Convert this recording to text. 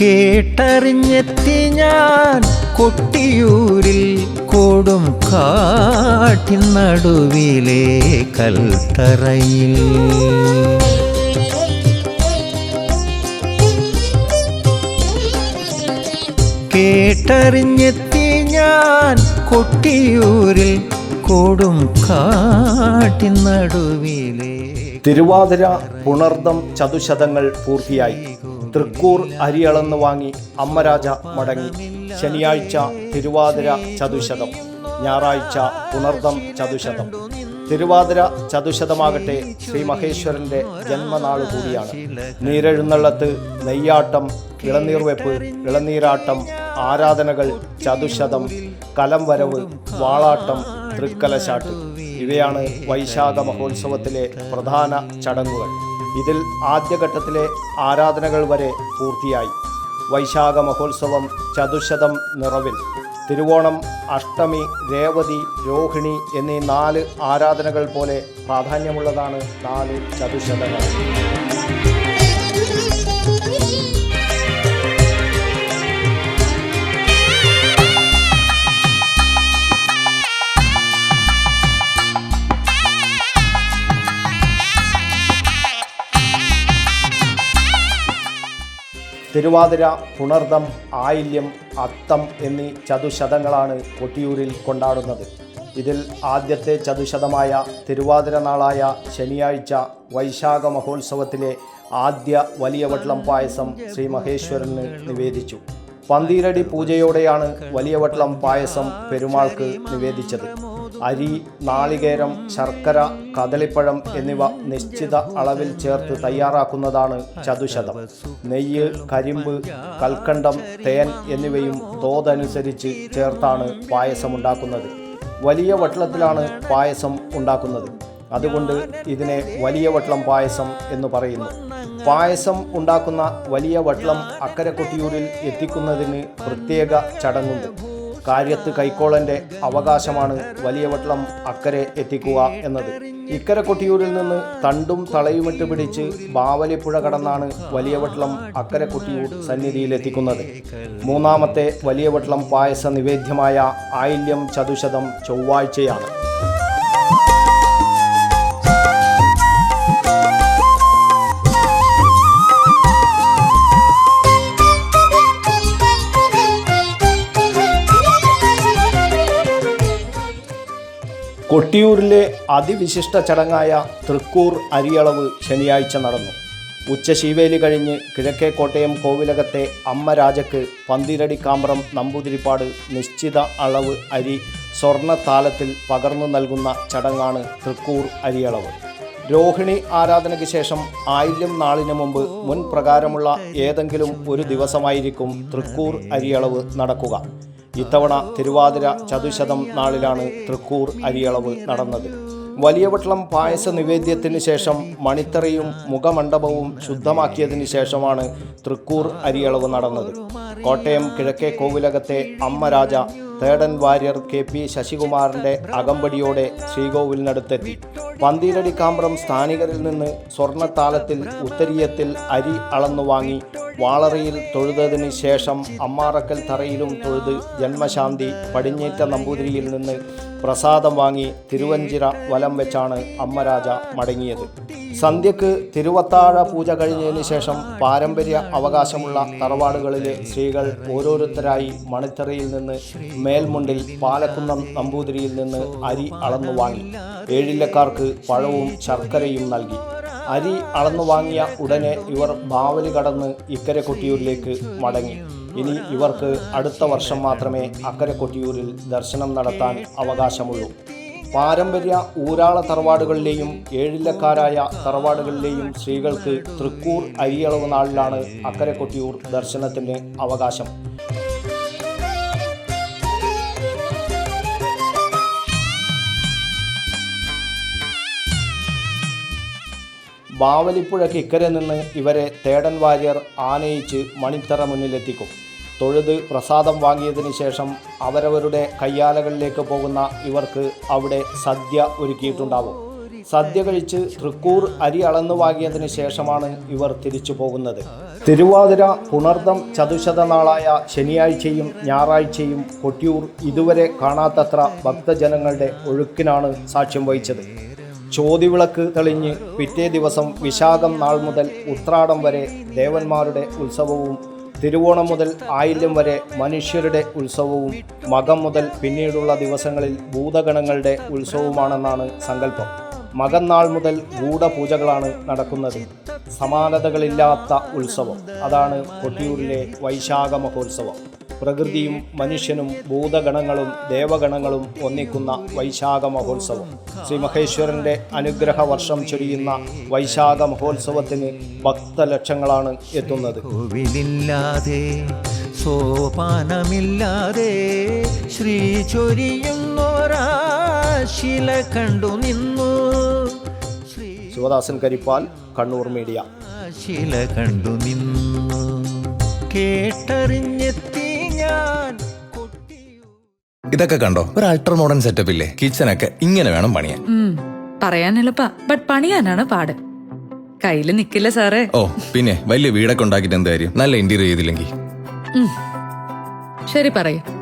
കേട്ടറിഞ്ഞെത്തി ഞാൻ കൊട്ടിയൂരിൽ കൊടും കാട്ടിൻ നടുവിലെ കൽത്തറയിൽ. കേട്ടറിഞ്ഞെത്തി ഞാൻ കൊട്ടിയൂരിൽ കൊടും കാട്ടിൻ നടുവിലെ തിരുവാതിര പുണർദം ചതുശതങ്ങൾ പൂർത്തിയായി. തൃക്കൂർ അരിയളന്ന് വാങ്ങി അമ്മരാജ മടങ്ങി. ശനിയാഴ്ച തിരുവാതിര ചതുശതം. ഞായറാഴ്ച പുണർദം ചതുശതം. തിരുവാതിര ചതുശതമാകട്ടെ ശ്രീ മഹേശ്വരന്റെ ജന്മനാൾ കൂടിയാണ്. നീരെഴുന്നള്ളത്ത് നെയ്യാട്ടം ഇളനീർവെപ്പ് ഇളനീരാട്ടം ആരാധനകൾ ചതുശതം കലം വരവ് വാളാട്ടം തൃക്കലശാട്ട്. ഇവയാണ് വൈശാഖ മഹോത്സവത്തിലെ പ്രധാന ചടങ്ങുകൾ. ഇതിൽ ആദ്യഘട്ടത്തിലെ ആരാധനകൾ വരെ പൂർത്തിയായി. വൈശാഖ മഹോത്സവം ചതുശതം നിറവിൽ. തിരുവോണം അഷ്ടമി രേവതി രോഹിണി എന്നീ നാല് ആരാധനകൾ പോലെ പ്രാധാന്യമുള്ളതാണ് നാല് ചതുശതങ്ങൾ തിരുവാതിര പുണർദം ആയില്യം അത്തം എന്നീ ചതുശതങ്ങളാണ് കൊട്ടിയൂരിൽ കൊണ്ടാടുന്നത്. ഇതിൽ ആദ്യത്തെ ചതുശതമായ തിരുവാതിര നാളായ ശനിയാഴ്ച വൈശാഖ മഹോത്സവത്തിലെ ആദ്യ വലിയ വട്ടളം പായസം ശ്രീ മഹേശ്വരന് നിവേദിച്ചു. പന്തീരടി പൂജയോടെയാണ് വലിയ വട്ടളം പായസം പെരുമാൾക്ക് നിവേദിച്ചത്. അരി നാളികേരം ശർക്കര കദളിപ്പഴം എന്നിവ നിശ്ചിത അളവിൽ ചേർത്ത് തയ്യാറാക്കുന്നതാണ് ചതുശതം. നെയ്യ് കരിമ്പ് കൽക്കണ്ടം തേൻ എന്നിവയും തോതനുസരിച്ച് ചേർത്താണ് പായസം ഉണ്ടാക്കുന്നത് വലിയ വട്ടളത്തിലാണ് പായസം ഉണ്ടാക്കുന്നത്. അതുകൊണ്ട് ഇതിനെ വലിയ വട്ടളം പായസം എന്ന് പറയുന്നു. പായസം ഉണ്ടാക്കുന്ന വലിയ വട്ടളം അക്കരക്കൊട്ടിയൂരിൽ എത്തിക്കുന്നതിന് പ്രത്യേക ചടങ്ങുണ്ട്. കാര്യത്ത് കൈക്കോളന്റെ അവകാശമാണ് വലിയ വട്ടളം അക്കരെ എത്തിക്കുക എന്നത്. ഇക്കരെ കൊട്ടിയൂരിൽ നിന്ന് തണ്ടും തളയുമിട്ട് പിടിച്ച് ബാവലിപ്പുഴ കടന്നാണ് വലിയ വട്ടളം അക്കരെ കൊട്ടിയൂർ സന്നിധിയിലെത്തിക്കുന്നത് മൂന്നാമത്തെ വലിയ വട്ടളം പായസ നിവേദ്യമായ ആയില്യം ചതുശതം ചൊവ്വാഴ്ചയാണ്. കൊട്ടിയൂരിലെ അതിവിശിഷ്ട ചടങ്ങായ തൃക്കൂർ അരിയളവ് ശനിയാഴ്ച നടന്നു. ഉച്ച ഉച്ചശീവേലി കഴിഞ്ഞ് കിഴക്കേ കോട്ടയം കോവിലകത്തെ അമ്മ രാജക്ക് പന്തിരടി കാമ്പ്രം നമ്പൂതിരിപ്പാട് നിശ്ചിത അളവ് അരി സ്വർണ താലത്തിൽ പകർന്നു നൽകുന്ന ചടങ്ങാണ് തൃക്കൂർ അരിയളവ്. രോഹിണി ആരാധനയ്ക്ക് ശേഷം ആയില്യം നാളിന് മുമ്പ് മുൻ പ്രകാരമുള്ള ഏതെങ്കിലും ഒരു ദിവസമായിരിക്കും തൃക്കൂർ അരിയളവ് നടക്കുക. ഇത്തവണ തിരുവാതിര ചതുശതം നാളിലാണ് തൃക്കൂർ അരിയളവ് നടന്നത്. വലിയ വട്ടളം പായസ നിവേദ്യത്തിന് ശേഷം മണിത്തറയും മുഖമണ്ഡപവും ശുദ്ധമാക്കിയതിന് ശേഷമാണ് തൃക്കൂർ അരിയളവ് നടന്നത്. കോട്ടയം കിഴക്കേ കോവിലകത്തെ അമ്മ രാജ തേടൻ വാര്യർ കെ പി ശശികുമാറിന്റെ അകമ്പടിയോടെ ശ്രീകോവിലിനടുത്തെത്തി. പന്തീരടി കാമ്പ്രം സ്ഥാനികരിൽ നിന്ന് സ്വർണത്താലത്തിൽ ഉത്തരീയത്തിൽ അരി അളന്നു വാങ്ങി വാളറയിൽ തൊഴുതതിന് ശേഷം അമ്മാറക്കൽ തറയിലും തൊഴുത് ജന്മശാന്തി പടിഞ്ഞേറ്റ നമ്പൂതിരിയിൽ നിന്ന് പ്രസാദം വാങ്ങി തിരുവഞ്ചിറ വലം വെച്ചാണ് അമ്മരാജ മടങ്ങിയത്. സന്ധ്യക്ക് തിരുവത്താഴ പൂജ കഴിഞ്ഞതിന് ശേഷം പാരമ്പര്യ അവകാശമുള്ള തറവാടുകളിലെ സ്ത്രീകൾ ഓരോരുത്തരായി മണിത്തറയിൽ നിന്ന് മേൽമുണ്ടിൽ പാലക്കുന്നം നമ്പൂതിരിയിൽ നിന്ന് അരി അളന്നു വാങ്ങി. ഏഴില്ലക്കാർക്ക് പഴവും ശർക്കരയും നൽകി. അരി അളന്നു വാങ്ങിയ ഉടനെ ഇവർ ബാവലി കടന്ന് ഇക്കരെ കൊട്ടിയൂരിലേക്ക് മടങ്ങി. ഇനി ഇവർക്ക് അടുത്ത വർഷം മാത്രമേ അക്കരെ കൊട്ടിയൂരിൽ ദർശനം നടത്താൻ അവകാശമുള്ളൂ. പാരമ്പര്യ ഊരാള തറവാടുകളിലെയും ഏഴില്ലക്കാരായ തറവാടുകളിലെയും സ്ത്രീകൾക്ക് തൃക്കൂർ അരിയളവ് നാളിലാണ് അക്കരെ കൊട്ടിയൂർ ദർശനത്തിന് അവകാശം. ബാവലിപ്പുഴയ്ക്ക് ഇക്കരെ നിന്ന് ഇവരെ തേടൻ വാര്യർ ആനയിച്ച് മണിത്തറ മുന്നിലെത്തിക്കും. തൊഴുത് പ്രസാദം വാങ്ങിയതിന് ശേഷം അവരവരുടെ കയ്യാലകളിലേക്ക് പോകുന്ന ഇവർക്ക് അവിടെ സദ്യ ഒരുക്കിയിട്ടുണ്ടാവും. സദ്യ കഴിച്ച് തൃക്കൂർ അരി അളന്നു വാങ്ങിയതിന് ശേഷമാണ് ഇവർ തിരിച്ചു പോകുന്നത്. തിരുവാതിര പുണർദം ചതുശത നാളായ ശനിയാഴ്ചയും ഞായറാഴ്ചയും കൊട്ടിയൂർ ഇതുവരെ കാണാത്തത്ര ഭക്തജനങ്ങളുടെ ഒഴുക്കിനാണ് സാക്ഷ്യം വഹിച്ചത്. ചോതിവിളക്ക് തെളിഞ്ഞ് പിറ്റേ ദിവസം വിശാഖം നാൾ മുതൽ ഉത്രാടം വരെ ദേവന്മാരുടെ ഉത്സവവും തിരുവോണം മുതൽ ആയില്യം വരെ മനുഷ്യരുടെ ഉത്സവവും മകം മുതൽ പിന്നീടുള്ള ദിവസങ്ങളിൽ ഭൂതഗണങ്ങളുടെ ഉത്സവവുമാണെന്നാണ് സങ്കല്പം. മകം നാൾ മുതൽ ഗൂഢപൂജകളാണ് നടക്കുന്നത്. സമാനതകളില്ലാത്ത ഉത്സവം. അതാണ് കൊട്ടിയൂരിലെ വൈശാഖ മഹോത്സവം. പ്രകൃതിയും മനുഷ്യനും ഭൂതഗണങ്ങളും ദേവഗണങ്ങളും ഒന്നിക്കുന്ന വൈശാഖ മഹോത്സവം. ശ്രീ മഹേശ്വരന്റെ അനുഗ്രഹ വർഷം ചൊരിയുന്ന വൈശാഖ മഹോത്സവത്തിന് ഭക്തലക്ഷങ്ങളാണ് എത്തുന്നത്. കോവിലില്ലാതെ സോപാനമില്ലാതെ ശ്രീ ചൊരിയുന്നോരാശില കണ്ടു നിന്നു. ശിവദാസൻ കരിപ്പാൽ കണ്ണൂർ മീഡിയ. ശില കണ്ടു നിന്നു. കേട്ടറിഞ്ഞെത്തി ഞാൻ ഇതൊക്കെ കണ്ടോ? ഒരു അൾട്രാ മോഡേൺ സെറ്റപ്പ് ഇല്ലേ? കിച്ചനൊക്കെ ഇങ്ങനെ വേണം പണിയാൻ. പറയാൻ എളുപ്പാ ബട്ട് പണിയാനാണ് പാട്. കയ്യിൽ നിക്കില്ല സാറേ. ഓ പിന്നെ വലിയ വീടൊക്കെ ഉണ്ടാക്കിട്ട് എന്ത് കാര്യം? നല്ല ഇന്റീരിയർ ചെയ്തില്ലെങ്കിൽ. ശരി പറയൂ.